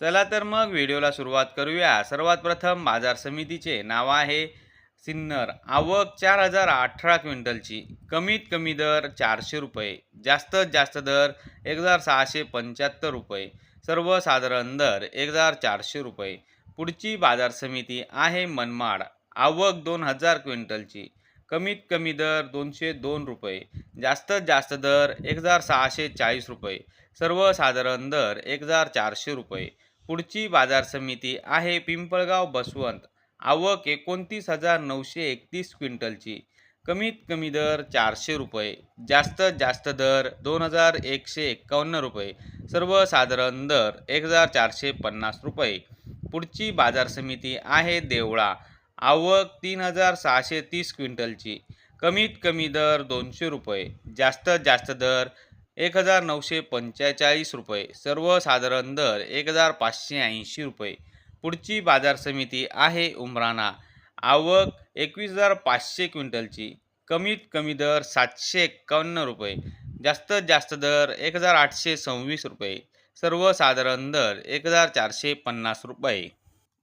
चला तर मग व्हिडिओला सुरुवात करूया. सर्वात प्रथम बाजार समितीचे नाव आहे सिन्नर. आवक चार हजार अठरा क्विंटलची. कमीत कमी दर चारशे रुपये. जास्तीत जास्त दर एक हजार सहाशे पंच्याहत्तर रुपये. सर्वसाधारण दर एक हजार चारशे रुपये. पुढची बाजार समिती आहे मनमाड. आवक दोन हजार क्विंटलची. कमीत कमी दर दोनशे दोन रुपये. जास्तीत जास्त दर एक हजार सहाशे चाळीस रुपये. सर्वसाधारण दर एक हजार चारशे रुपये. पुढची बाजार समिती आहे पिंपळगाव बसवंत. आवक एकोणतीस हजार नऊशे एकतीस क्विंटलची. कमीत कमी दर चारशे रुपये. जास्तीत जास्त दर दोन हजार एकशे एक्कावन्न रुपये. सर्वसाधारण दर एक हजार चारशे पन्नास रुपये. पुढची बाजार समिती आहे देवळा. आवक तीन हजार सहाशे तीस क्विंटलची. कमीत कमी दर दोनशे रुपये. जास्तीत जास्त दर एक हजार नऊशे पंचेचाळीस रुपये. सर्वसाधारण दर एक हजार पाचशे ऐंशी रुपये. पुढची बाजार समिती आहे उमराणा आवक एकवीस हजार पाचशे क्विंटलची. कमीत कमी दर सातशे एक्कावन्न रुपये. जास्तीत जास्त दर एक हजार आठशे सव्वीस रुपये. सर्वसाधारण दर एक हजार चारशे पन्नास रुपये.